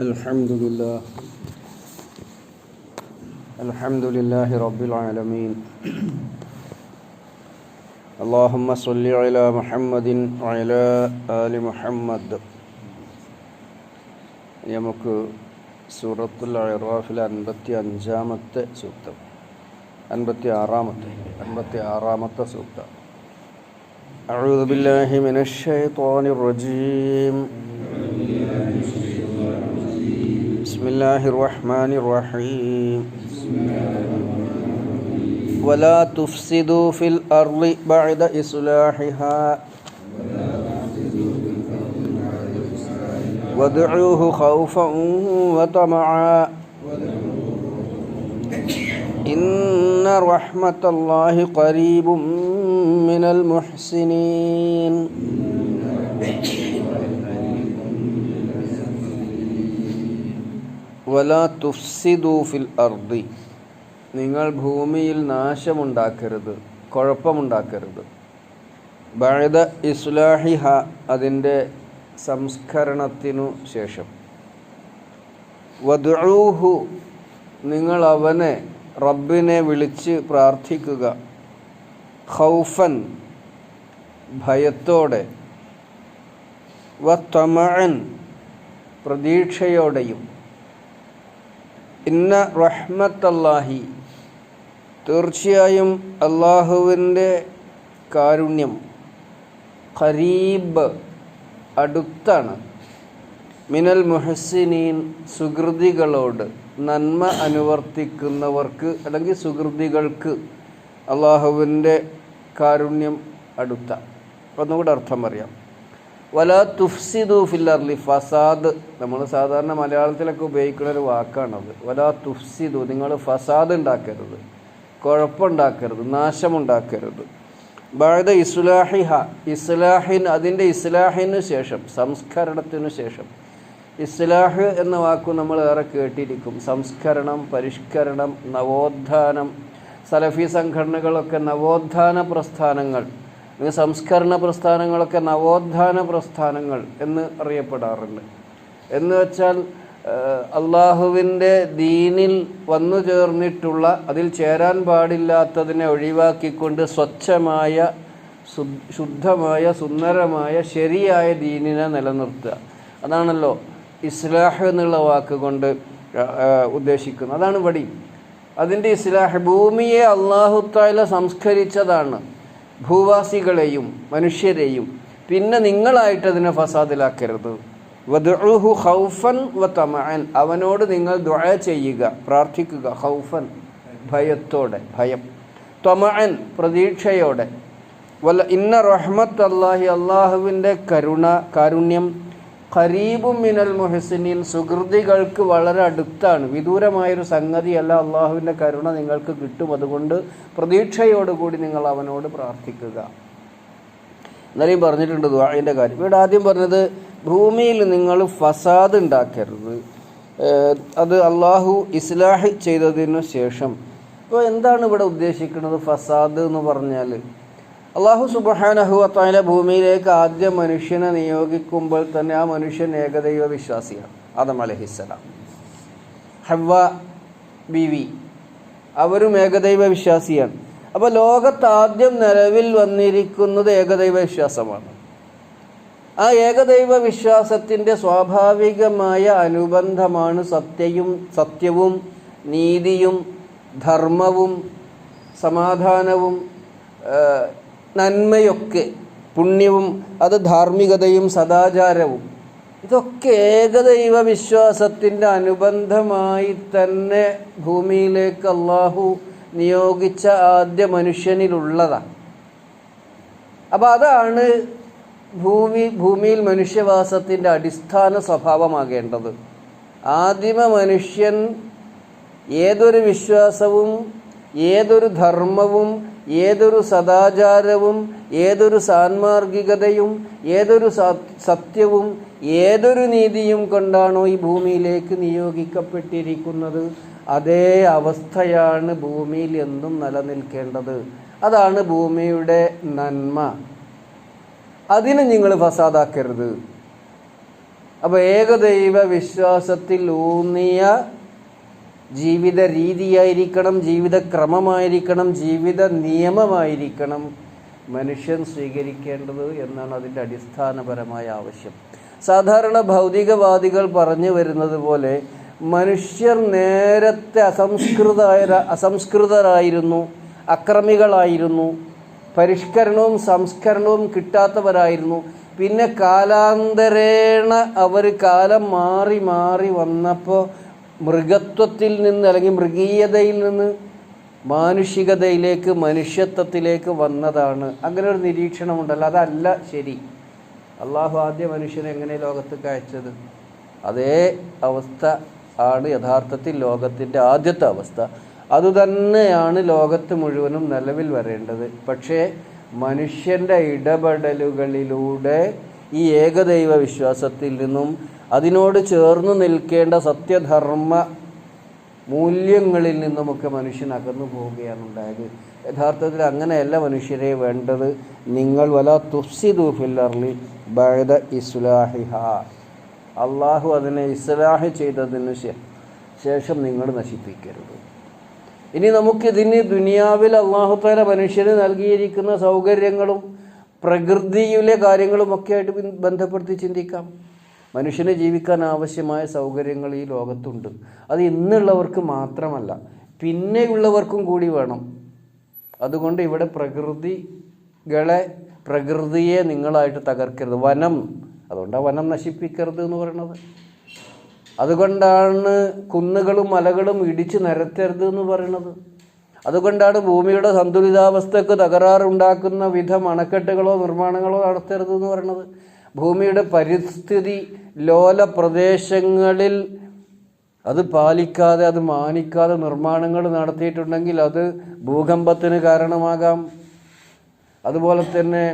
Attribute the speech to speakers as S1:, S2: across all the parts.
S1: الحمد لله الحمد لله رب العالمين اللهم صل على محمد وعلى آل محمد നമുക്ക് സൂറത്തുൽ അറാഫിലെ അൻപത്തി അഞ്ചാമത്തെ സൂക്തം അൻപത്തി ആറാമത്തെ അൻപത്തി ആറാമത്തെ സൂക്തം أعوذ بالله من الشيطان الرجيم بسم الله الرحمن الرحيم. ولا تفسدوا في الأرض بعد إصلاحها. وادعوه خوفا وطمعا. إن رحمة الله قريب من المحسنين. വല തുഫ്സിദൂഫിൽ അർദി. നിങ്ങൾ ഭൂമിയിൽ നാശമുണ്ടാക്കരുത് കുഴപ്പമുണ്ടാക്കരുത്. ബഴുത ഇസ്ലാഹിഹ അതിന്റെ സംസ്കരണത്തിനു ശേഷം. വധുഹു നിങ്ങൾ അവനെ റബ്ബിനെ വിളിച്ച് പ്രാർത്ഥിക്കുക. ഖൗഫൻ ഭയത്തോടെ. വ തമഴൻ പ്രതീക്ഷയോടെയും. ഇന്ന റഹ്മത്തല്ലാഹി. തീർച്ചയായും അള്ളാഹുവിന്റെ കാരുണ്യം ഖരീബ് അടുത്താണ്. മിനൽ മുഹസിനീൻ സുഹൃതികളോട് നന്മ അനുവർത്തിക്കുന്നവർക്ക് അല്ലെങ്കിൽ സുഹൃതികൾക്ക് അള്ളാഹുവിന്റെ കാരുണ്യം അടുത്ത. ഒന്നുകൂടെ അർത്ഥം അറിയാം. വല തുഫ്സിദു ഫില്ലർലി ഫസാദ്. നമ്മൾ സാധാരണ മലയാളത്തിലൊക്കെ ഉപയോഗിക്കുന്ന ഒരു വാക്കാണത് വല തുഫ്സിദു നിങ്ങൾ ഫസാദ് ഉണ്ടാക്കരുത്. കുഴപ്പമുണ്ടാക്കരുത് നാശമുണ്ടാക്കരുത്. ബാഴത ഇസ്ലാഹിഹ ഇസ്ലാഹിൻ അതിന്റെ ഇസ്ലാഹിന് ശേഷം സംസ്കരണത്തിനു ശേഷം. ഇസ്ലാഹ് എന്ന വാക്കു നമ്മൾ ഏറെ കേട്ടിരിക്കും. സംസ്കരണം പരിഷ്കരണം നവോത്ഥാനം സലഫി സംഘടനകളൊക്കെ നവോത്ഥാന പ്രസ്ഥാനങ്ങൾ സംസ്കരണ പ്രസ്ഥാനങ്ങളൊക്കെ നവോത്ഥാന പ്രസ്ഥാനങ്ങൾ എന്ന് അറിയപ്പെടാറുണ്ട്. എന്ന് വെച്ചാൽ അള്ളാഹുവിന്റെ ദീനിൽ വന്നു ചേർന്നിട്ടുള്ള അതിൽ ചേരാൻ പാടില്ലാത്തതിനെ ഒഴിവാക്കിക്കൊണ്ട് സ്വച്ഛമായ ശുദ്ധമായ സുന്ദരമായ ശരിയായ ദീനിനെ നിലനിർത്തുക. അതാണല്ലോ ഇസ്ലാഹ് എന്നുള്ള വാക്ക് കൊണ്ട് ഉദ്ദേശിക്കുന്നത്. അതാണ് വടി അതിന്റെ ഇസ്ലാഹ് ഭൂമിയെ അള്ളാഹുത്താല സംസ്കരിച്ചതാണ്. ഭൂവാസികളെയും മനുഷ്യരെയും പിന്നെ നിങ്ങളായിട്ട് അതിനെ ഫസാദിലാക്കരുത്. വധുഹു ഹൗഫൻ വ തമഅൻ അവനോട് നിങ്ങൾ ദുആ ചെയ്യുക പ്രാർത്ഥിക്കുക ഹൗഫൻ ഭയത്തോടെ ഭയം. തൊമഅൻ പ്രതീക്ഷയോടെ. വല്ല ഇന്ന റഹ്മത്ത് അള്ളാഹി അള്ളാഹുവിന്റെ കരുണ കാരുണ്യം ഖരീബും മിനൽ മുഹസിനിൻ. സുഹൃതികൾക്ക് വളരെ അടുത്താണ്. വിദൂരമായൊരു സംഗതിയല്ല അള്ളാഹുവിന്റെ കരുണ നിങ്ങൾക്ക് കിട്ടും. അതുകൊണ്ട് പ്രതീക്ഷയോടുകൂടി നിങ്ങൾ അവനോട് പ്രാർത്ഥിക്കുക. എന്നാലും പറഞ്ഞിട്ടുണ്ട് ദുആന്റെ കാര്യം. ഇവിടെ ആദ്യം പറഞ്ഞത് ഭൂമിയിൽ നിങ്ങൾ ഫസാദ് ഉണ്ടാക്കരുത്. അത് അള്ളാഹു ഇസ്ലാഹ് ചെയ്തതിനു ശേഷം. ഇപ്പോൾ എന്താണ് ഇവിടെ ഉദ്ദേശിക്കുന്നത് ഫസാദ് എന്ന് പറഞ്ഞാൽ അള്ളാഹു സുബഹാനഹു അത്തായ ഭൂമിയിലേക്ക് ആദ്യ മനുഷ്യനെ നിയോഗിക്കുമ്പോൾ തന്നെ ആ മനുഷ്യൻ ഏകദൈവ വിശ്വാസിയാണ്. ആദം അലഹിസ്സലാം ഹവ ബിവി അവരും ഏകദൈവ വിശ്വാസിയാണ്. അപ്പോൾ ലോകത്ത് ആദ്യം നിലവിൽ വന്നിരിക്കുന്നത് ഏകദൈവ വിശ്വാസമാണ്. ആ ഏകദൈവ വിശ്വാസത്തിന്റെ സ്വാഭാവികമായ അനുബന്ധമാണ് സത്യയും സത്യവും നീതിയും ധർമ്മവും സമാധാനവും നന്മയൊക്കെ പുണ്യവും അത് ധാർമ്മികതയും സദാചാരവും. ഇതൊക്കെ ഏകദൈവ വിശ്വാസത്തിന്റെ അനുബന്ധമായി തന്നെ ഭൂമിയിലേക്ക് അള്ളാഹു നിയോഗിച്ച ആദ്യ മനുഷ്യനിലുള്ളതാണ് അപ്പോൾ അതാണ് ഭൂമി ഭൂമിയിൽ മനുഷ്യവാസത്തിന്റെ അടിസ്ഥാന സ്വഭാവമാകേണ്ടത്. ആദിമ മനുഷ്യൻ ഏതൊരു വിശ്വാസവും ഏതൊരു ധർമ്മവും ഏതൊരു സദാചാരവും ഏതൊരു സാൻമാർഗികതയും ഏതൊരു സത്യവും ഏതൊരു നീതിയും കൊണ്ടാണോ ഈ ഭൂമിയിലേക്ക് നിയോഗിക്കപ്പെട്ടിരിക്കുന്നത്? അതേ അവസ്ഥയാണ് ഭൂമിയിൽ എന്നും നിലനിൽക്കേണ്ടത്. അതാണ് ഭൂമിയുടെ നന്മ. അതിന് നിങ്ങൾ ഫസാദാക്കരുത്. അപ്പോൾ ഏകദൈവ വിശ്വാസത്തിൽ ഊന്നിയ ജീവിത രീതിയായിരിക്കണം ജീവിത ക്രമമായിരിക്കണം ജീവിത നിയമമായിരിക്കണം മനുഷ്യൻ സ്വീകരിക്കേണ്ടത് എന്നാണ് അതിന്റെ അടിസ്ഥാനപരമായ ആവശ്യം. സാധാരണ ഭൗതികവാദികൾ പറഞ്ഞു വരുന്നത് പോലെ മനുഷ്യർ നേരത്തെ അസംസ്കൃതായ അസംസ്കൃതരായിരുന്നു അക്രമികളായിരുന്നു പരിഷ്കരണവും സംസ്കരണവും കിട്ടാത്തവരായിരുന്നു. പിന്നെ കാലാന്തരേണ അവർ കാലം മാറി മാറി വന്നപ്പോൾ മൃഗത്വത്തിൽ നിന്ന് അല്ലെങ്കിൽ മൃഗീയതയിൽ നിന്ന് മാനുഷികതയിലേക്ക് മനുഷ്യത്വത്തിലേക്ക് വന്നതാണ്. അങ്ങനെ ഒരു നിരീക്ഷണമുണ്ടല്ലോ അതല്ല ശരി. അള്ളാഹു ആദ്യ മനുഷ്യനെ എങ്ങനെ ലോകത്തേക്ക് അയച്ചത്? അതേ അവസ്ഥ ആണ് യഥാർത്ഥത്തിൽ ലോകത്തിന്റെ ആദ്യത്തെ അവസ്ഥ. അതുതന്നെയാണ് ലോകത്ത് മുഴുവനും നിലവിൽ വരേണ്ടത്. പക്ഷേ മനുഷ്യന്റെ ഇടപെടലുകളിലൂടെ ഈ ഏകദൈവ വിശ്വാസത്തിൽ നിന്നും അതിനോട് ചേർന്ന് നിൽക്കേണ്ട സത്യധർമ്മ മൂല്യങ്ങളിൽ നിന്നുമൊക്കെ മനുഷ്യൻ അകന്നു പോവുകയാണ് ഉണ്ടായത്. യഥാർത്ഥത്തിൽ അങ്ങനെയല്ല മനുഷ്യരെ വേണ്ടത്. നിങ്ങൾ വല തുഫ്സിദു ഫില്ലർലി ബഴദ ഇസ്ലാഹിഹ. അള്ളാഹു അതിനെ ഇസ്ലാഹ് ചെയ്തതിന് ശേഷം നിങ്ങൾ നശിപ്പിക്കരുത്. ഇനി നമുക്കിതിന് ദുനിയാവിൽ അള്ളാഹുത്താല മനുഷ്യന് നൽകിയിരിക്കുന്ന സൗകര്യങ്ങളും പ്രകൃതിയിലെ കാര്യങ്ങളും ഒക്കെ ആയിട്ട് ബന്ധപ്പെടുത്തി ചിന്തിക്കാം. മനുഷ്യന് ജീവിക്കാൻ ആവശ്യമായ സൗകര്യങ്ങൾ ഈ ലോകത്തുണ്ട്. അത് ഇന്നുള്ളവർക്ക് മാത്രമല്ല പിന്നെയുള്ളവർക്കും കൂടി വേണം. അതുകൊണ്ട് ഇവിടെ പ്രകൃതികളെ പ്രകൃതിയെ നിങ്ങളായിട്ട് തകർക്കരുത്. വനം അതുകൊണ്ടാണ് വനം നശിപ്പിക്കരുത് എന്ന് പറയുന്നത് അതുകൊണ്ടാണ് കുന്നുകളും മലകളും ഇടിച്ച് നിരത്തരുത് എന്ന് പറയുന്നത് അതുകൊണ്ടാണ് ഭൂമിയുടെ സന്തുലിതാവസ്ഥക്ക് തകരാറുണ്ടാക്കുന്ന വിധം അണക്കെട്ടുകളോ നിർമ്മാണങ്ങളോ നടത്തരുത് എന്ന് പറയുന്നത് ഭൂമിയുടെ പരിസ്ഥിതി ലോല പ്രദേശങ്ങളിൽ അത് പാലിക്കാതെ അത് മാനിക്കാതെ നിർമ്മാണങ്ങൾ നടത്തിയിട്ടുണ്ടെങ്കിൽ അത് ഭൂകമ്പത്തിന് കാരണമാകാം. അതുപോലെ തന്നെ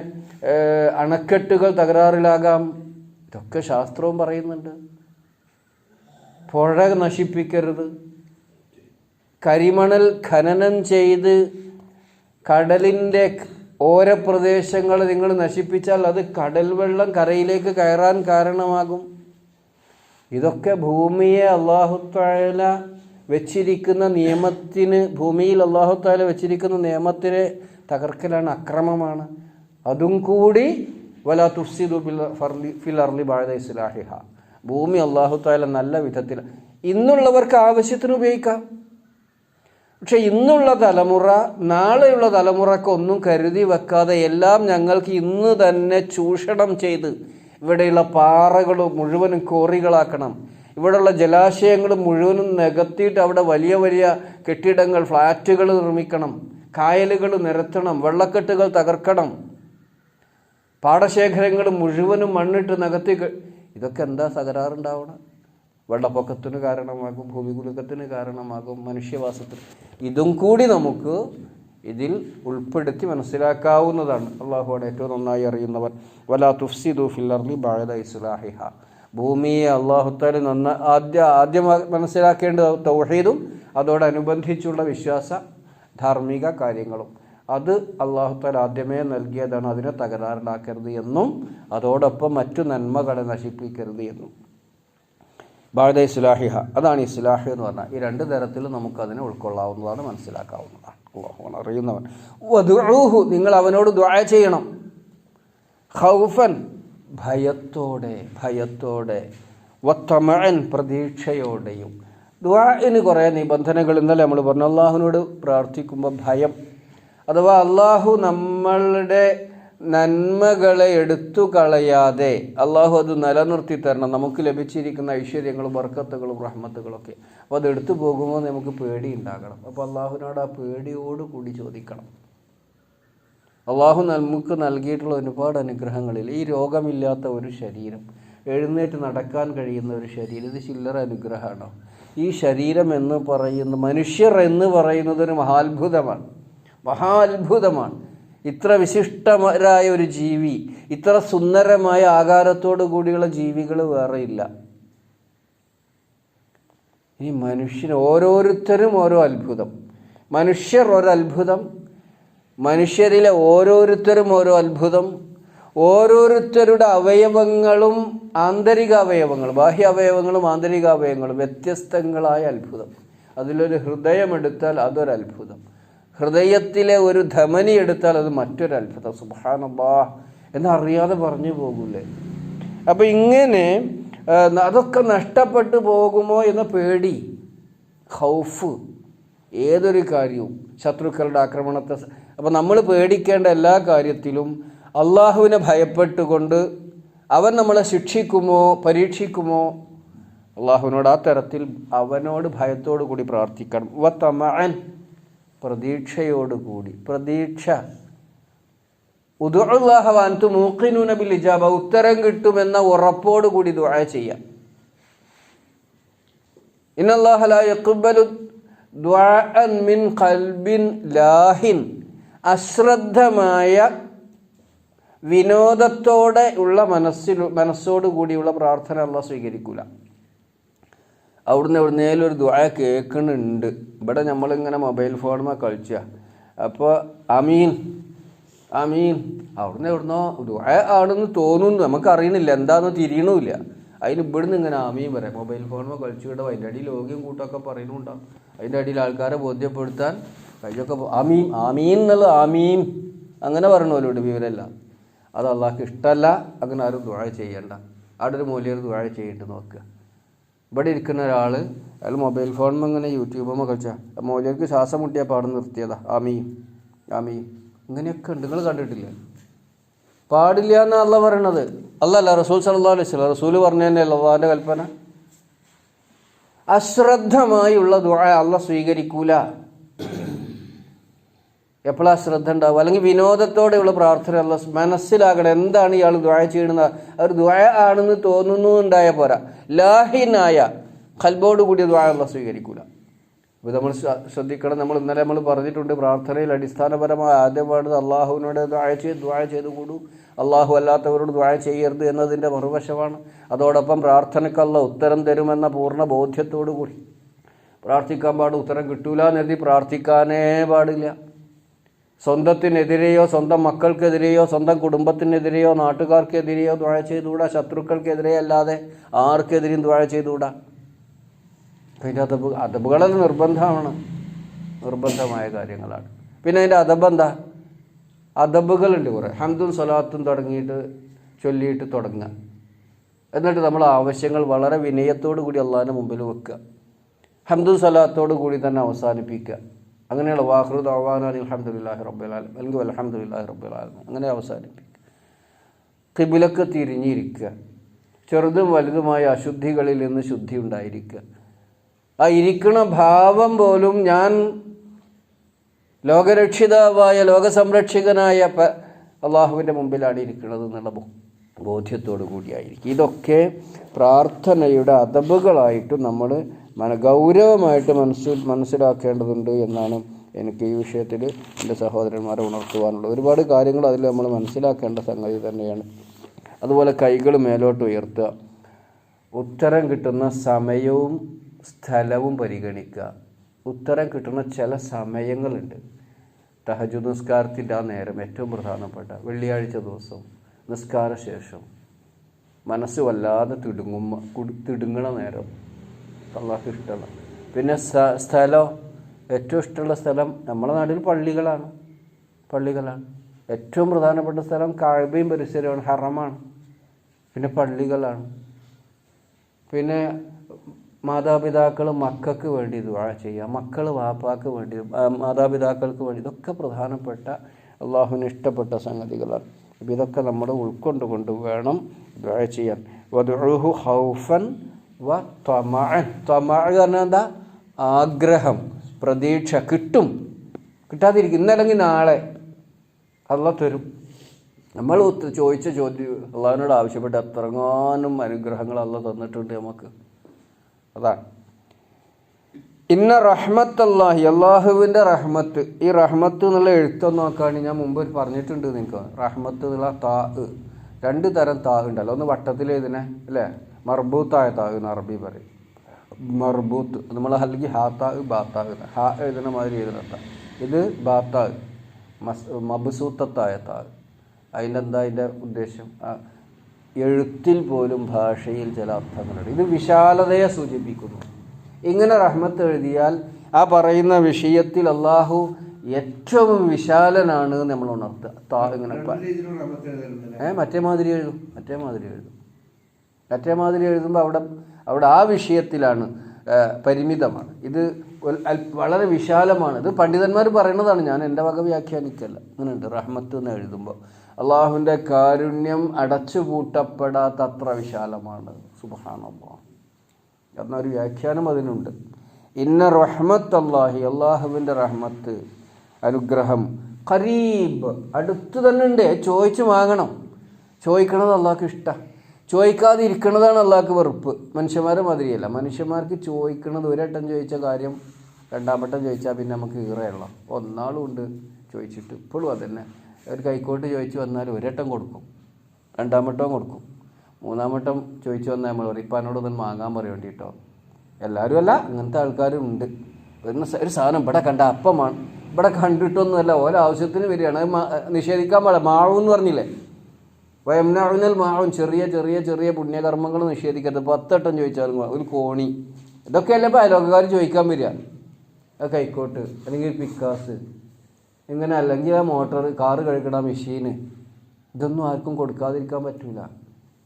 S1: അണക്കെട്ടുകൾ തകരാറിലാകാം. ഇതൊക്കെ ശാസ്ത്രവും പറയുന്നുണ്ട്. പുഴ നശിപ്പിക്കരുത്. കരിമണൽ ഖനനം ചെയ്ത് കടലിന്റെ ഓരപ്രദേശങ്ങൾ നിങ്ങൾ നശിപ്പിച്ചാൽ അത് കടൽ വെള്ളം കരയിലേക്ക് കയറാൻ കാരണമാകും. ഇതൊക്കെ ഭൂമിയെ അള്ളാഹുത്താല വെച്ചിരിക്കുന്ന നിയമത്തിന് ഭൂമിയിൽ അള്ളാഹുത്താല വെച്ചിരിക്കുന്ന നിയമത്തിനെ തകർക്കലാണ് അക്രമമാണ്. അതും കൂടി വല തുഫ്സിദു ഫർലി ഫിൽ അർലി ബാഴ ഇസ്ലാഹിഹ. ഭൂമി അള്ളാഹുത്താല നല്ല വിധത്തിൽ ഇന്നുള്ളവർക്ക് ആവശ്യത്തിന് ഉപയോഗിക്കാം. പക്ഷെ ഇന്നുള്ള തലമുറ നാളെയുള്ള തലമുറക്കൊന്നും കരുതി വെക്കാതെ എല്ലാം ഞങ്ങൾക്ക് ഇന്ന് തന്നെ ചൂഷണം ചെയ്ത് ഇവിടെയുള്ള പാറകൾ മുഴുവനും കോറികളാക്കണം. ഇവിടെയുള്ള ജലാശയങ്ങൾ മുഴുവനും നികത്തിയിട്ട് അവിടെ വലിയ വലിയ കെട്ടിടങ്ങൾ ഫ്ലാറ്റുകൾ നിർമ്മിക്കണം. കായലുകൾ നിരത്തണം വെള്ളക്കെട്ടുകൾ തകർക്കണം. പാടശേഖരങ്ങൾ മുഴുവനും മണ്ണിട്ട് നികത്തി ഇതൊക്കെ എന്താ തകരാറുണ്ടാവണം വെള്ളപ്പൊക്കത്തിന് കാരണമാകും ഭൂമികുലുക്കത്തിന് കാരണമാകും മനുഷ്യവാസത്തിന്. ഇതും കൂടി നമുക്ക് ഇതിൽ ഉൾപ്പെടുത്തി മനസ്സിലാക്കാവുന്നതാണ്. അള്ളാഹുവാണ് ഏറ്റവും നന്നായി അറിയുന്നവൻ. വലാ തുഫ്സിദു ഫില്ലർലി ബാഴ ഇസ്ലാഹിഹ. ഭൂമിയെ അള്ളാഹുത്താൽ നന്ന ആദ്യ ആദ്യം മനസ്സിലാക്കേണ്ടത് തൗഹീദും അതോടനുബന്ധിച്ചുള്ള വിശ്വാസ ധാർമ്മിക കാര്യങ്ങളും. അത് അള്ളാഹുത്താൽ ആദ്യമേ നൽകിയതാണ്. അതിനെ തകരാറിലാക്കരുത് എന്നും അതോടൊപ്പം മറ്റു നന്മകളെ നശിപ്പിക്കരുത് എന്നും. ബാധ ഇസ്ലാഹിഹ. അതാണ് ഈ ഇസ്ലാഹി എന്ന് പറഞ്ഞാൽ. ഈ രണ്ട് തരത്തിൽ നമുക്കതിനെ ഉൾക്കൊള്ളാവുന്നതാണ് മനസ്സിലാക്കാവുന്നതാണ്. അള്ളാഹുവാണ് അറിയുന്നവൻ. വധുഹു നിങ്ങൾ അവനോട് ദ്വായ ചെയ്യണം. ഹൗഫൻ ഭയത്തോടെ ഭയത്തോടെ വത്തമൻ പ്രതീക്ഷയോടെയും. ദ്വാന് കുറേ നിബന്ധനകൾ ഇന്നലെ നമ്മൾ പറഞ്ഞു. അള്ളാഹുവിനോട് പ്രാർത്ഥിക്കുമ്പോൾ ഭയം. അഥവാ അള്ളാഹു നമ്മളുടെ നന്മകളെ എടുത്തു കളയാതെ അള്ളാഹു അത് നിലനിർത്തി തരണം. നമുക്ക് ലഭിച്ചിരിക്കുന്ന ഐശ്വര്യങ്ങളും ബർക്കത്തുകളും റഹ്മത്തുകളൊക്കെ അപ്പോൾ അത് എടുത്തു പോകുമ്പോൾ നമുക്ക് പേടി ഉണ്ടാകണം. അപ്പോൾ അള്ളാഹുവിനോട് ആ പേടിയോട് കൂടി ചോദിക്കണം. അള്ളാഹു നമുക്ക് നൽകിയിട്ടുള്ള ഒരുപാട് അനുഗ്രഹങ്ങളിൽ ഈ രോഗമില്ലാത്ത ഒരു ശരീരം എഴുന്നേറ്റ് നടക്കാൻ കഴിയുന്ന ഒരു ശരീരം ഇത് ചില്ലറ അനുഗ്രഹമാണോ? ഈ ശരീരം എന്ന് പറയുന്ന മനുഷ്യർ എന്ന് പറയുന്നത് ഒരു മഹാത്ഭുതമാണ്. മഹാത്ഭുതമാണ്. ഇത്ര വിശിഷ്ടരായ ഒരു ജീവി ഇത്ര സുന്ദരമായ ആകാരത്തോടു കൂടിയുള്ള ജീവികൾ വേറെയില്ല ഈ മനുഷ്യൻ ഓരോരുത്തരും ഓരോ അത്ഭുതം. മനുഷ്യർ ഒരത്ഭുതം മനുഷ്യരിലെ ഓരോരുത്തരും ഓരോ അത്ഭുതം ഓരോരുത്തരുടെ അവയവങ്ങളും ആന്തരിക അവയവങ്ങളും ബാഹ്യ അവയവങ്ങളും ആന്തരിക അവയവങ്ങളും വ്യത്യസ്തങ്ങളായ അത്ഭുതം. അതിലൊരു ഹൃദയമെടുത്താൽ അതൊരു അത്ഭുതം ഹൃദയത്തിലെ ഒരു ധമനി എടുത്താൽ അത് മറ്റൊരു അത്ഭുതം. സുബാനബാ എന്നറിയാതെ പറഞ്ഞു പോകൂലേ. അപ്പം ഇങ്ങനെ അതൊക്കെ നഷ്ടപ്പെട്ടു പോകുമോ എന്ന പേടി ഹൗഫ് ഏതൊരു കാര്യവും ശത്രുക്കളുടെ ആക്രമണത്തെ അപ്പൊ നമ്മൾ പേടിക്കേണ്ട എല്ലാ കാര്യത്തിലും അള്ളാഹുവിനെ ഭയപ്പെട്ടുകൊണ്ട് അവൻ നമ്മളെ ശിക്ഷിക്കുമോ പരീക്ഷിക്കുമോ? അള്ളാഹുവിനോട് ആ തരത്തിൽ അവനോട് ഭയത്തോടു കൂടി പ്രാർത്ഥിക്കണം. വ തമഅൻ പ്രതീക്ഷയോടുകൂടി. പ്രതീക്ഷ. ഉദുഅല്ലാഹവാൻതു മൂക്കിനൂന ബിൽ ഇജാബ ഉത്തരം കിട്ടുമെന്ന ഉറപ്പോട് കൂടി ദുആ ചെയ്യാം. മിൻ ലാഹിൻ. അശ്രദ്ധമായ വിനോദത്തോടെ ഉള്ള മനസ്സിൽ മനസ്സോടുകൂടിയുള്ള പ്രാർത്ഥന അള്ളാഹ് സ്വീകരിക്കൂല. അവിടുന്ന് എവിടുന്നേലും ഒരു ദുആ കേൾക്കുന്നുണ്ട്. ഇവിടെ നമ്മളിങ്ങനെ മൊബൈൽ ഫോണുമാ കളിച്ച. അപ്പോൾ അമീൻ അമീൻ. അവിടുന്ന് എവിടുന്നോ ദുആ ആണെന്ന് തോന്നുന്നു. നമുക്കറിയണില്ല. എന്താണെന്ന് തിരിയണമില്ല. അതിന് ഇവിടുന്ന് ഇങ്ങനെ ആമീൻ പറയാം. മൊബൈൽ ഫോണുമ്മ കളിച്ചുകൊണ്ട് അതിന്റെ അടിയിൽ ലോഗ്യം കൂട്ടമൊക്കെ പറയുന്നുണ്ടാവും അതിന്റെ അടിയിൽ ആൾക്കാരെ ബോധ്യപ്പെടുത്താൻ കഴിഞ്ഞൊക്കെ ആമീൻ ആമീൻ എന്നുള്ള ആമീം അങ്ങനെ പറയണമല്ലോ വിവരമല്ല. അത് അള്ളാഹ്ക്ക് ഇഷ്ടമല്ല. അങ്ങനെ ആരും ദുആ ചെയ്യണ്ട. അവിടെ ഒരു മൂല്യം ദുആ ചെയ്തിട്ട് നോക്കുക. ഇവിടെ ഇരിക്കുന്ന ഒരാൾ അയാൾ മൊബൈൽ ഫോണിൽ ഇങ്ങനെ യൂട്യൂബുമ്പോൾ കളിച്ചാൽ മോലേക്ക് ശ്വാസം മുട്ടിയാൽ പാടം നിർത്തിയതാ. ആമീൻ ആമീൻ ഇങ്ങനെയൊക്കെ ഉണ്ട്. നിങ്ങൾ കണ്ടിട്ടില്ല? പാടില്ല എന്നാണ് അല്ല പറയണത്. അല്ലല്ല റസൂൽ സല്ലാ അലൈഹി സ്വലം റസൂൽ പറഞ്ഞു അള്ളാഹിന്റെ കൽപ്പന. അശ്രദ്ധമായുള്ള ദുആ അല്ല സ്വീകരിക്കൂല. എപ്പോഴാ ശ്രദ്ധ ഉണ്ടാവുക? അല്ലെങ്കിൽ വിനോദത്തോടെയുള്ള പ്രാർത്ഥന അല്ല മനസ്സിലാകണം എന്താണ് ഇയാൾ ദ്വായ ചെയ്യുന്നത്. അവർ ദ്വായ ആണെന്ന് തോന്നുന്നു ഉണ്ടായ പോരാ. ലാഹിനായ കൽബോട് കൂടിയ ദ്വായ അല്ല സ്വീകരിക്കൂല. അപ്പോൾ നമ്മൾ ശ്രദ്ധിക്കണം. നമ്മൾ ഇന്നലെ നമ്മൾ പറഞ്ഞിട്ടുണ്ട് പ്രാർത്ഥനയിൽ അടിസ്ഥാനപരമായ ആദ്യമാണ് അള്ളാഹുവിനോട് ദ്വായ ചെയ്ത് ദ്വായ ചെയ്ത് കൂടൂ. അള്ളാഹു അല്ലാത്തവരോട് ദ്വായ ചെയ്യരുത് എന്നതിന്റെ മറുവശമാണ്. അതോടൊപ്പം പ്രാർത്ഥനക്കല്ല ഉത്തരം തരുമെന്ന പൂർണ ബോധ്യത്തോടു കൂടി. പ്രാർത്ഥിക്കാൻ പാടും ഉത്തരം കിട്ടൂല എന്നെഴുതി പ്രാർത്ഥിക്കാനേ പാടില്ല. സ്വന്തത്തിനെതിരെയോ സ്വന്തം മക്കൾക്കെതിരെയോ സ്വന്തം കുടുംബത്തിനെതിരെയോ നാട്ടുകാർക്കെതിരെയോ ദ്വാഴ ചെയ്തുകൂടാ? ശത്രുക്കൾക്കെതിരെ അല്ലാതെ ആർക്കെതിരെയും ദ്വാഴ ചെയ്തുകൂടാ? പിന്നെ അതബ് അതബുകളത് നിർബന്ധമാണ്. നിർബന്ധമായ കാര്യങ്ങളാണ്. പിന്നെ അതിന്റെ അതബ് എന്താ? അതബുകളുണ്ട് കുറേ. ഹംദും സ്വലാത്തും തുടങ്ങിയിട്ട് ചൊല്ലിയിട്ട് തുടങ്ങുക. എന്നിട്ട് നമ്മൾ ആവശ്യങ്ങൾ വളരെ വിനയത്തോടു കൂടി അള്ളാഹിന്റെ മുമ്പിൽ വെക്കുക. ഹംദും സ്വലാത്തോടു കൂടി തന്നെ അവസാനിപ്പിക്കുക. അങ്ങനെയുള്ള വാഹൃദ് അവാൻ അലഹമുല്ലാഹി റബ്ബുലാലും അല്ലെങ്കിൽ അലഹമുല്ലാഹി റബ്ബുലാലും അങ്ങനെ അവസാനിപ്പിക്കുക. കിബിലക്ക് തിരിഞ്ഞിരിക്കുക. ചെറുതും വലുതുമായ അശുദ്ധികളിൽ നിന്ന് ശുദ്ധി ഉണ്ടായിരിക്കുക. ആ ഇരിക്കണ ഭാവം പോലും ഞാൻ ലോകരക്ഷിതാവായ ലോകസംരക്ഷകനായ പ അള്ളാഹുവിന്റെ മുമ്പിലാണ് ഇരിക്കുന്നത് എന്നുള്ള ബോധ്യത്തോടു കൂടിയായിരിക്കും. ഇതൊക്കെ പ്രാർത്ഥനയുടെ അതബുകളായിട്ട് നമ്മൾ മന ഗൗരവമായിട്ട് മനസ്സിൽ മനസ്സിലാക്കേണ്ടതുണ്ട് എന്നാണ് എനിക്ക് ഈ വിഷയത്തിൽ എന്റെ സഹോദരന്മാരെ ഉണർത്തുവാനുള്ളത് ഒരുപാട് കാര്യങ്ങൾ അതിൽ നമ്മൾ മനസ്സിലാക്കേണ്ട സംഗതി തന്നെയാണ്. അതുപോലെ കൈകൾ മേലോട്ട് ഉയർത്തുക. ഉത്തരം കിട്ടുന്ന സമയവും സ്ഥലവും പരിഗണിക്കുക. ഉത്തരം കിട്ടുന്ന ചില സമയങ്ങളുണ്ട്. തഹജു നിസ്കാരത്തിന്റെ ആ നേരം ഏറ്റവും പ്രധാനപ്പെട്ട വെള്ളിയാഴ്ച ദിവസം നിസ്കാര ശേഷം. മനസ്സ് വല്ലാതെ തിടുങ്ങുമ്പോൾ തിടുങ്ങണ നേരം. അള്ളാഹ് ഇഷ്ടമല്ല പിന്നെ സ്ഥ- സ്ഥലം ഏറ്റവും ഇഷ്ടമുള്ള സ്ഥലം നമ്മുടെ നാട്ടിൽ പള്ളികളാണ്. പള്ളികളാണ്. ഏറ്റവും പ്രധാനപ്പെട്ട സ്ഥലം കാഴ്ബയും പരിസരമാണ് ഹറമാണ്. പിന്നെ പള്ളികളാണ്. പിന്നെ മാതാപിതാക്കൾ മക്കൾക്ക് വേണ്ടി ദുആ ചെയ്യുക മക്കൾ വാപ്പാക്ക് വേണ്ടി മാതാപിതാക്കൾക്ക് വേണ്ടി. ഇതൊക്കെ പ്രധാനപ്പെട്ട അള്ളാഹുവിന് ഇഷ്ടപ്പെട്ട സംഗതികളാണ്. ഇതൊക്കെ നമ്മൾ ഉൾക്കൊണ്ടുകൊണ്ട് വേണം ദുആ ചെയ്യാൻ. വധുഹു ഹൗഫൻ വ ത്വമ ത്വമഅ പറഞ്ഞാൽ എന്താ? ആഗ്രഹം പ്രതീക്ഷ കിട്ടും. കിട്ടാതിരിക്കും. ഇന്നല്ലെങ്കിൽ നാളെ. അല്ല തരും. നമ്മൾ ചോദിച്ച ചോദ്യം അള്ളാഹിനോട് ആവശ്യപ്പെട്ട് എത്രങ്ങാനും അനുഗ്രഹങ്ങൾ അല്ല തന്നിട്ടുണ്ട് നമുക്ക്. അതാണ് ഇന്ന റഹ്മത്ത് അള്ളാഹി അള്ളാഹുവിന്റെ റഹ്മത്ത്. ഈ റഹ്മത്ത് എന്നുള്ള എഴുത്തം നോക്കുകയാണെങ്കിൽ ഞാൻ മുമ്പ് പറഞ്ഞിട്ടുണ്ട് നിങ്ങൾക്ക് റഹ്മത്ത് എന്നുള്ള താ രണ്ട് തരം താ ഉണ്ടല്ലോ. ഒന്ന് വട്ടത്തിൽ ഇതിനെ അല്ലേ? മർബൂത്തായ താ എന്ന് അറബി പറയും. മർബൂത്ത് നമ്മൾ അല്ലെങ്കിൽ ഹാത്താ ബാത്താകുന്ന ഹാ എഴുതുന്ന മാതിരി എഴുതുന്ന ഇത് ബാത്താ മസ് മബസൂത്തത്തായ താ അതിന്റെ എന്താ അതിന്റെ ഉദ്ദേശം എഴുത്തിൽ പോലും ഭാഷയിൽ ചില അർത്ഥങ്ങളുണ്ട്. ഇത് വിശാലതയെ സൂചിപ്പിക്കുന്നു. ഇങ്ങനെ റഹ്മത്ത് എഴുതിയാൽ ആ പറയുന്ന വിഷയത്തിൽ അള്ളാഹു ഏറ്റവും വിശാലനാണ് നമ്മൾ ഉണർത്തുക. താ ഇങ്ങനെ ഏഹ് ഏ മറ്റേ മാതിരി എഴുതും മറ്റേ മാതിരി എഴുതും. മറ്റേ മാതിരി എഴുതുമ്പോൾ അവിടെ അവിടെ ആ വിഷയത്തിലാണ് പരിമിതമാണ്. ഇത് വളരെ വിശാലമാണ്. ഇത് പണ്ഡിതന്മാർ പറയുന്നതാണ് ഞാൻ എന്റെ വക വ്യാഖ്യാനിക്കല്ല. അങ്ങനെയുണ്ട് റഹ്മത്ത് എന്ന് എഴുതുമ്പോൾ അള്ളാഹുവിന്റെ കാരുണ്യം അടച്ചുപൂട്ടപ്പെടാത്തത്ര വിശാലമാണ്. സുബഹാനല്ലാ. എന്നൊരു വ്യാഖ്യാനം അതിനുണ്ട്. ഇന്ന റഹ്മത്ത് അള്ളാഹി അള്ളാഹുവിന്റെ റഹ്മത്ത് അനുഗ്രഹം ഖരീബ്. അടുത്ത് തന്നെ ഉണ്ട് ചോദിച്ചു വാങ്ങണം. ചോദിക്കണത് അള്ളാഹ്ക്ക് ഇഷ്ടം. ചോദിക്കാതെ ഇരിക്കണതാണ് അള്ളാഹ്ക്ക് വെറുപ്പ്. മനുഷ്യന്മാരെ മാതിരിയല്ല. മനുഷ്യന്മാർക്ക് ചോദിക്കുന്നത് ഒരട്ടം ചോദിച്ച കാര്യം രണ്ടാം വട്ടം ചോദിച്ചാൽ പിന്നെ നമുക്ക് ഈറയുള്ള ഒന്നാളും ഉണ്ട് ചോദിച്ചിട്ട്. ഇപ്പോഴും അതന്നെ. ഒരു കൈക്കോട്ട് ചോദിച്ചു വന്നാൽ ഒരട്ടം കൊടുക്കും. രണ്ടാം വട്ടവും കൊടുക്കും. മൂന്നാം വട്ടം ചോദിച്ചു വന്നാൽ നമ്മൾ പറയും ഇപ്പം എന്നോട് ഒന്നും വാങ്ങാൻ പറയേണ്ടി കേട്ടോ എല്ലാവരും അല്ല അങ്ങനത്തെ ആൾക്കാരും ഉണ്ട്. വരുന്ന ഒരു സാധനം ഇവിടെ കണ്ട അപ്പമാണ് ഇവിടെ കണ്ടിട്ടൊന്നുമല്ല. ഓരോ ആവശ്യത്തിന് വരികയാണ്. അത് നിഷേധിക്കാൻ പാടില്ല. മാവും എന്ന് പറഞ്ഞില്ലേ? വയംനൽ മാവും ചെറിയ ചെറിയ ചെറിയ പുണ്യകർമ്മങ്ങൾ നിഷേധിക്കരുത്. പത്തട്ടം ചോദിച്ചാലും. ഒരു കോണി. ഇതൊക്കെയല്ലേ ഇപ്പോൾ അയലോക്കക്കാർ ചോദിക്കാൻ വരിക. ആ കൈക്കോട്ട് അല്ലെങ്കിൽ പിക്കാസ്. ഇങ്ങനെ അല്ലെങ്കിൽ ആ മോട്ടോർ കാറ് കഴുകണ മെഷീന് ഇതൊന്നും ആർക്കും കൊടുക്കാതിരിക്കാൻ പറ്റില്ല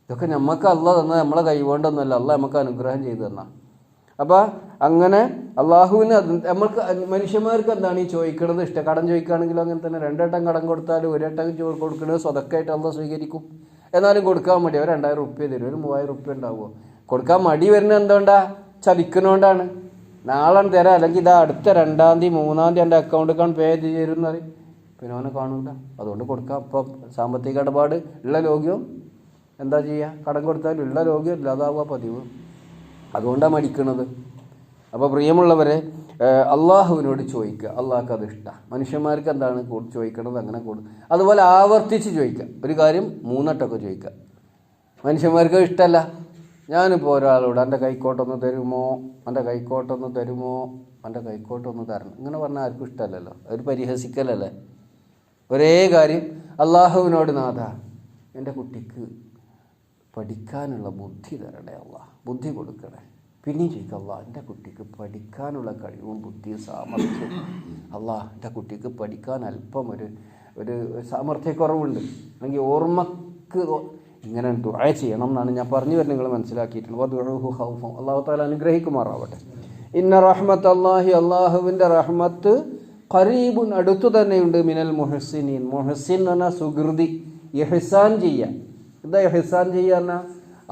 S1: ഇതൊക്കെ നമുക്ക് അല്ല തന്ന നമ്മളെ കൈകൊണ്ടൊന്നുമല്ല അല്ല നമുക്ക് അനുഗ്രഹം ചെയ്തു തന്ന. അപ്പോൾ അങ്ങനെ അള്ളാഹുവിന് നമ്മൾക്ക് മനുഷ്യന്മാർക്ക് എന്താണ് ഈ ചോദിക്കണത്? ഇഷ്ടം കടം ചോദിക്കുകയാണെങ്കിലും അങ്ങനെ തന്നെ രണ്ടട്ടം കടം കൊടുത്താലും ഒരട്ടം കൊടുക്കുന്നത് സ്വതക്കായിട്ട് അള്ള സ്വീകരിക്കും. എന്നാലും കൊടുക്കാൻ മടി. അവർ രണ്ടായിരം റുപ്യ തരും. ഒരു മൂവായിരം റുപ്യ ഉണ്ടാവുമോ? കൊടുക്കാൻ മടി വരുന്നത് എന്തുകൊണ്ടാ? ചതിക്കുന്നതുകൊണ്ടാണ് നാളെ തരാം. അല്ലെങ്കിൽ ഇതാ അടുത്ത രണ്ടാം തീയതി മൂന്നാം തീയതി എന്റെ അക്കൗണ്ടിൽ പേ ചെയ്ത് തരുമെന്ന് പിന്നെ അവനെ കാണൂല. അതുകൊണ്ട് കൊടുക്കാം. ഇപ്പം സാമ്പത്തിക ഇടപാട് ഉള്ള രോഗ്യവും എന്താ ചെയ്യുക? കടം കൊടുത്താൽ ഉള്ള രോഗ്യം ഇല്ലാതാവുക പതിവ്. അതുകൊണ്ടാണ് മടിക്കുന്നത് അപ്പോൾ പ്രിയമുള്ളവരെ അള്ളാഹുവിനോട് ചോദിക്കുക. അള്ളാഹ്ക്ക് അത് ഇഷ്ടമാണ് മനുഷ്യന്മാർക്ക് എന്താണ് ചോദിക്കേണ്ടത് അങ്ങനെ കൂടും അതുപോലെ ആവർത്തിച്ച് ചോദിക്കുക. ഒരു കാര്യം മൂന്നട്ടൊക്കെ ചോദിക്കുക. മനുഷ്യന്മാർക്ക് ഇഷ്ടമല്ല ഞാനിപ്പോൾ ഒരാളോട് എന്റെ കൈക്കോട്ടൊന്ന് തരുമോ? എന്റെ കൈക്കോട്ടൊന്ന് തരുമോ? എന്റെ കൈക്കോട്ടൊന്ന് തരണം. ഇങ്ങനെ പറഞ്ഞാൽ ആർക്കും ഇഷ്ടമല്ലല്ലോ അവർ പരിഹസിക്കലല്ലേ. ഒരേ കാര്യം അള്ളാഹുവിനോട് നാഥ എന്റെ കുട്ടിക്ക് പഠിക്കാനുള്ള ബുദ്ധി തരണേ അല്ല ബുദ്ധി കൊടുക്കണേ. പിന്നെയും ചോദിക്കല്ല എന്റെ കുട്ടിക്ക് പഠിക്കാനുള്ള കഴിവും ബുദ്ധിയും സാമർഥ്യവും അല്ല എന്റെ കുട്ടിക്ക് പഠിക്കാൻ അല്പം ഒരു ഒരു സാമർഥ്യക്കുറവുണ്ട്. അല്ലെങ്കിൽ ഓർമ്മക്ക് ഇങ്ങനെ ദുആ ചെയ്യണം എന്നാണ് ഞാൻ പറഞ്ഞു വരുന്നത്. നിങ്ങൾ മനസ്സിലാക്കിയിട്ടുണ്ട്. അള്ളാഹു താല അനുഗ്രഹിക്കുമാറാവട്ടെ. ഇന്ന റഹ്മത്ത് അള്ളാഹി അള്ളാഹുവിന്റെ റഹ്മത്ത് ഖരീബുൻ അടുത്തു തന്നെയുണ്ട്. മിനൽ മുഹസിനീൻ മുഹസിൻ എന്ന് സുഹൃതി. ഇഹ്സാൻ ചെയ്യുക. എന്താ ഹിസാൻ പറഞ്ഞാൽ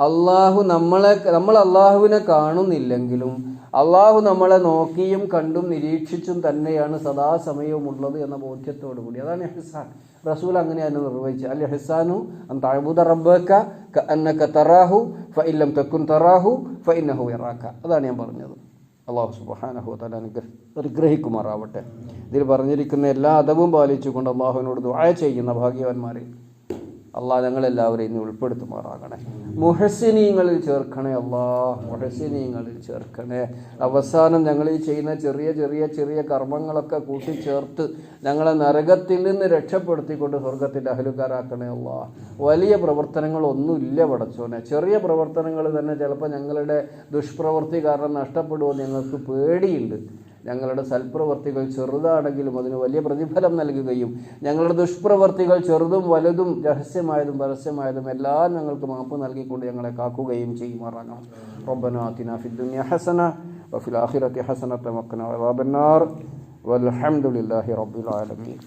S1: അള്ളാഹു നമ്മളെ നമ്മൾ അള്ളാഹുവിനെ കാണുന്നില്ലെങ്കിലും അള്ളാഹു നമ്മളെ നോക്കിയും കണ്ടും നിരീക്ഷിച്ചും തന്നെയാണ് സദാസമയവും ഉള്ളത് എന്ന ബോധ്യത്തോടു കൂടി. അതാണ് ഹിസാൻ. റസൂൽ അങ്ങനെയാണ് നിർവഹിച്ചത്. അൽ ഹിസാനു അൻ റബ്ബക്ക റബ്ബക കഅന്നക ഫ ഇല്ലം തകുൻ തറാഹു ഫഇന്നഹു ഇറാക്ക അതാണ് ഞാൻ പറഞ്ഞത്. അള്ളാഹു സുബാനഹു തല അനുഗ്രഹ അനുഗ്രഹിക്കുമാറാവട്ടെ. ഇതിൽ പറഞ്ഞിരിക്കുന്ന എല്ലാ അതവും പാലിച്ചുകൊണ്ട് അള്ളാഹുവിനോട് ദുആ ചെയ്യുന്ന ഭാഗ്യവാന്മാരെ. അള്ളാഹ് ഞങ്ങളെല്ലാവരെയും ഇന്ന് ഉൾപ്പെടുത്തുമാറാകണേ. മുഹസിനീങ്ങളിൽ ചേർക്കണേ അള്ളാ മുഹസിനീങ്ങളിൽ ചേർക്കണേ. അവസാനം ഞങ്ങൾ ഈ ചെയ്യുന്ന ചെറിയ ചെറിയ ചെറിയ കർമ്മങ്ങളൊക്കെ കൂട്ടിച്ചേർത്ത് ഞങ്ങളെ നരകത്തിൽ നിന്ന് രക്ഷപ്പെടുത്തിക്കൊണ്ട് സ്വർഗത്തിന്റെ അഹലുകാരാക്കണേ അള്ളാ. വലിയ പ്രവർത്തനങ്ങളൊന്നുമില്ല പടച്ചോനെ. ചെറിയ പ്രവർത്തനങ്ങൾ തന്നെ ചിലപ്പോൾ ഞങ്ങളുടെ ദുഷ്പ്രവൃത്തി കാരണം നഷ്ടപ്പെടുമെന്ന് ഞങ്ങൾക്ക് പേടിയുണ്ട്. ഞങ്ങളുടെ സൽപ്രവർത്തികൾ ചെറുതാണെങ്കിലും അതിന് വലിയ പ്രതിഫലം നൽകുകയും ഞങ്ങളുടെ ദുഷ്പ്രവർത്തികൾ ചെറുതും വലുതും രഹസ്യമായതും പരസ്യമായതും എല്ലാം ഞങ്ങൾക്ക് മാപ്പ് നൽകിക്കൊണ്ട് ഞങ്ങളെ കാക്കുകയും ചെയ്യുമാറാകണം. റബ്ബന ആതിന ഹസന വഫിൽ ആഖിറതി ഹസനത വഖിന അദാബന്നാർ. വൽഹംദുലില്ലാഹി റബ്ബിൽ ആലമീൻ.